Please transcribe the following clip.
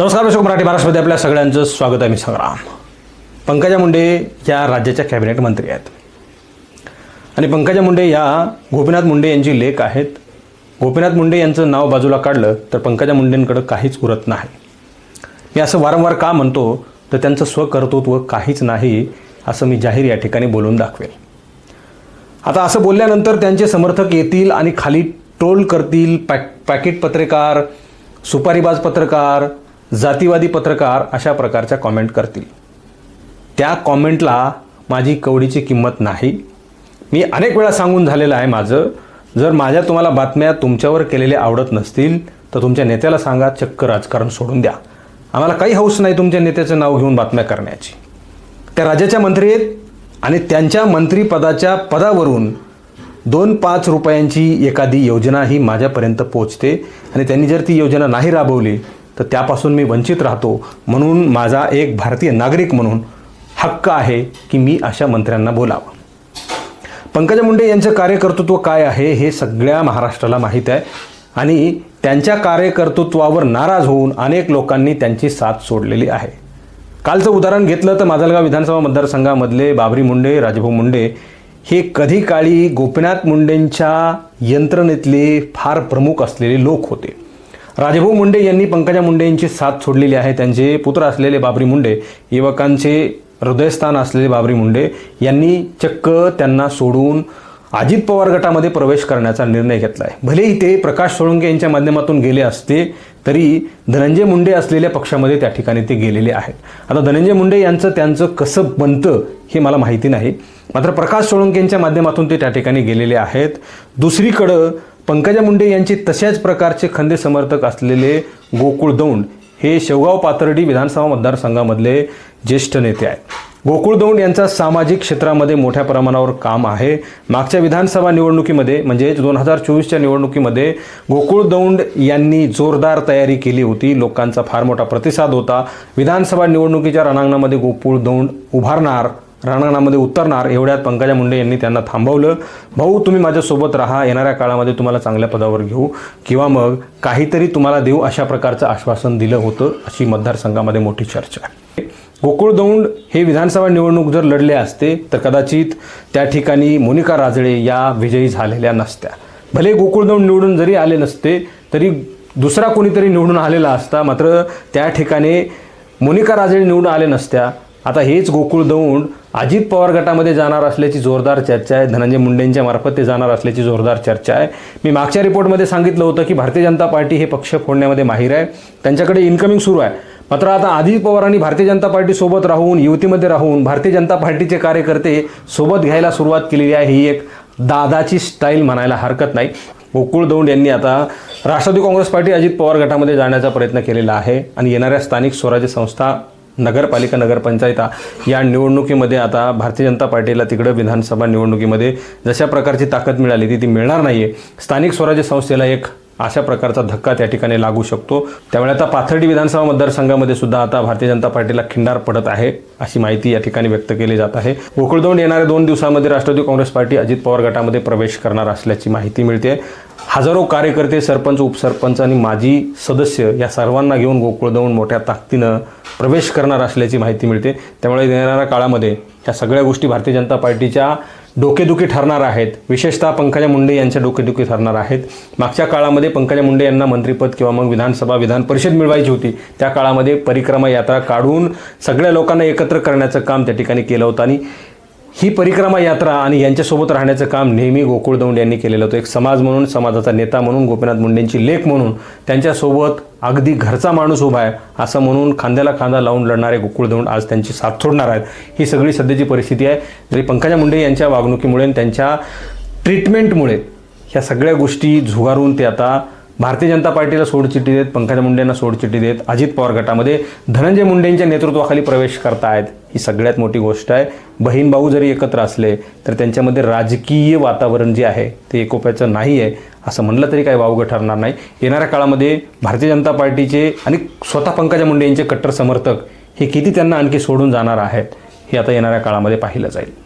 नमस्कार दर्शक मराठी महाराष्ट्रमध्ये आपल्या सगळ्यांचं स्वागत आहे मी संग्राम. पंकजा मुंडे या राज्याच्या कॅबिनेट मंत्री आहेत. आणि पंकजा मुंडे या गोपीनाथ मुंडे यांची लेख आहेत. गोपीनाथ मुंडे यांचं नाव बाजूला काढलं तर पंकजा मुंडेंकडं काहीच उरत नाही. मी असं वारंवार का म्हणतो? तर त्यांचं स्वकर्तृत्व काहीच नाही असं मी जाहीर या ठिकाणी बोलून दाखवेल. आता असं बोलल्यानंतर त्यांचे समर्थक येतील आणि खाली ट्रोल करतील पॅक पॅकेट पत्रकार सुपारीबाज पत्रकार जातीवादी पत्रकार अशा प्रकारच्या कॉमेंट करतील. त्या कॉमेंटला माझी कवडीची किंमत नाही. मी अनेक वेळा सांगून झालेलं आहे माझं. जर माझ्या तुम्हाला बातम्या तुमच्यावर केलेल्या आवडत नसतील तर तुमच्या नेत्याला सांगा चक्क राजकारण सोडून द्या. आम्हाला काही हौस नाही तुमच्या नेत्याचं नाव घेऊन बातम्या करण्याची. त्या राज्याच्या मंत्री आहेत आणि त्यांच्या मंत्रिपदाच्या पदावरून दोन पाच रुपयांची एखादी योजना ही माझ्यापर्यंत पोचते आणि त्यांनी जर ती योजना नाही राबवली तर त्यापासून मी वंचित राहतो म्हणून माझा एक भारतीय नागरिक म्हणून हक्क आहे की मी अशा मंत्र्यांना बोलावं. पंकजा मुंडे यांचं कार्यकर्तृत्व काय आहे हे सगळ्या महाराष्ट्राला माहीत आहे आणि त्यांच्या कार्यकर्तृत्वावर नाराज होऊन अनेक लोकांनी त्यांची साथ सोडलेली आहे. कालचं उदाहरण घेतलं तर माजलगाव विधानसभा मतदारसंघामधले बाबरी मुंडे राजभाऊ मुंडे हे कधी काळी गोपीनाथ मुंडेंच्या यंत्रणेतले फार प्रमुख असलेले लोक होते. राजभाऊ मुंडे यांनी पंकजा मुंडे यांची साथ सोडलेली आहे. त्यांचे पुत्र असलेले बाबरी मुंडे युवकांचे हृदयस्थान असलेले बाबरी मुंडे यांनी चक्क त्यांना सोडून अजित पवार गटामध्ये प्रवेश करण्याचा निर्णय घेतला आहे भलेही ते प्रकाश सोळंके यांच्या माध्यमातून गेले असते तरी धनंजय मुंडे असलेल्या पक्षामध्ये त्या ठिकाणी ते गेलेले आहेत. आता धनंजय मुंडे यांचं त्यांचं कसं बनतं हे मला माहिती नाही. मात्र प्रकाश सोळंके यांच्या माध्यमातून ते त्या ठिकाणी गेलेले आहेत. दुसरीकडं पंकजा मुंडे यांचे तशाच प्रकारचे खंदे समर्थक असलेले गोकुळ दौंड हे शेवगाव पाथर्डी विधानसभा मतदारसंघामधले ज्येष्ठ नेते आहेत. गोकुळ दौंड यांचा सामाजिक क्षेत्रामध्ये मोठ्या प्रमाणावर काम आहे. मागच्या विधानसभा निवडणुकीमध्ये म्हणजे दोन हजार चोवीसच्या निवडणुकीमध्ये गोकुळ दौंड यांनी जोरदार तयारी केली होती. लोकांचा फार मोठा प्रतिसाद होता. विधानसभा निवडणुकीच्या रणांगणामध्ये गोकुळ दौंड उभारणार रणांगणामध्ये उतरणार एवढ्यात पंकजा मुंडे यांनी त्यांना थांबवलं. भाऊ तुम्ही माझ्यासोबत राहा येणाऱ्या काळामध्ये तुम्हाला चांगल्या पदावर घेऊ. किंवा मग काहीतरी तुम्हाला देऊ अशा प्रकारचं आश्वासन दिलं होतं अशी मतदारसंघामध्ये मोठी चर्चा आहे. गोकुळ दौंड हे विधानसभा निवडणूक जर लढले असते तर कदाचित त्या ठिकाणी मोनिका राजळे या विजयी झालेल्या नसत्या. भले गोकुळ दौंड निवडून जरी आले नसते तरी दुसरा कोणीतरी निवडून आलेला असता. मात्र त्या ठिकाणी मोनिका राजळे निवडून आले नसत्या. आता हेच गोकुळ दौंड अजित पवार गटामध्ये जाणार असल्याची जोरदार चर्चा आहे. धनंजय मुंडेंच्या मार्फत ते जाणार असल्याची जोरदार चर्चा आहे. मी मागच्या रिपोर्टमध्ये सांगितलं होतं की भारतीय जनता पार्टी हे पक्ष फोडण्यामध्ये माहीर आहे. त्यांच्याकडे इन्कमिंग सुरू आहे. मात्र आता अजित पवारांनी भारतीय जनता पार्टीसोबत राहून युतीमध्ये राहून भारतीय जनता पार्टीचे कार्यकर्ते सोबत घ्यायला सुरुवात केलेली आहे. ही एक दादाची स्टाईल म्हणायला हरकत नाही. गोकुळ दौंड यांनी आता राष्ट्रवादी काँग्रेस पार्टी अजित पवार गटामध्ये जाण्याचा प्रयत्न केलेला आहे. आणि येणाऱ्या स्थानिक स्वराज्य संस्था नगरपालिका नगरपंचायता या निवडणुकीमध्ये आता भारतीय जनता पार्टीला तिकडं विधानसभा निवडणुकीमध्ये जशा प्रकारची ताकद मिळाली ती ती मिळणार नाही आहे स्थानिक स्वराज्य संस्थेला एक अशा प्रकारचा धक्का त्या ठिकाणी लागू शकतो. त्यामुळे आता पाथर्डी विधानसभा मतदारसंघामध्ये सुद्धा आता भारतीय जनता पार्टीला खिंडार पडत आहे अशी माहिती या ठिकाणी व्यक्त केली जात आहे. गोकुळदौंड येणाऱ्या दोन दिवसांमध्ये राष्ट्रवादी काँग्रेस पार्टी अजित पवार गटामध्ये प्रवेश करणार असल्याची माहिती मिळते हजारो कार्यकर्ते सरपंच उपसरपंच आणि माजी सदस्य या सर्वांना घेऊन गोकुळदौंड मोठ्या ताकदीनं प्रवेश करणार असल्याची माहिती मिळते. त्यामुळे येणाऱ्या काळामध्ये ह्या सगळ्या गोष्टी भारतीय जनता पार्टीच्या डोकेदुखी ठरणार आहेत. विशेषतः पंकजा मुंडे यांच्या डोकेदुखी ठरणार आहेत. मागच्या काळामध्ये पंकजा मुंडे यांना मंत्रिपद किंवा मग विधानसभा विधान परिषद मिळवायची होती. त्या काळामध्ये परिक्रमा यात्रा काढून सगळ्या लोकांना एकत्र करण्याचं काम त्या ठिकाणी केलं होतं. आणि ही परिक्रमा यात्रा आणि यांच्यासोबत राहण्याचं काम नेहमी गोकुळ दौंड यांनी केलेलं होतं. एक समाज म्हणून समाजाचा नेता म्हणून गोपीनाथ मुंडेंची लेख म्हणून त्यांच्यासोबत अगदी घरचा माणूस उभा आहे असं म्हणून खांद्याला खांदा लावून लढणारे गोकुळ दौंड आज त्यांची साथ सोडणार आहेत. ही सगळी सध्याची परिस्थिती आहे. तरी पंकजा मुंडे यांच्या वागणुकीमुळे त्यांच्या ट्रीटमेंटमुळे ह्या सगळ्या गोष्टी झुगारून ते आता भारतीय जनता पार्टीला सोडचिठ्ठी देत पंकजा मुंडेंना सोडचिठ्ठी देत अजित पवार गटामध्ये धनंजय मुंडेंच्या नेतृत्वाखाली प्रवेश करतायत. ही सगळ्यात मोठी गोष्ट आहे. बहीण भाऊ जरी एकत्र असले तर त्यांच्यामध्ये राजकीय वातावरण जे आहे ते एकोप्याचं नाही आहे असं म्हणलं तरी काही वावगं ठरणार नाही. येणाऱ्या काळामध्ये भारतीय जनता पार्टीचे आणि स्वतः पंकजा मुंडे यांचे कट्टर समर्थक हे किती त्यांना आणखी सोडून जाणार आहेत हे आता येणाऱ्या काळामध्ये पाहिलं जाईल.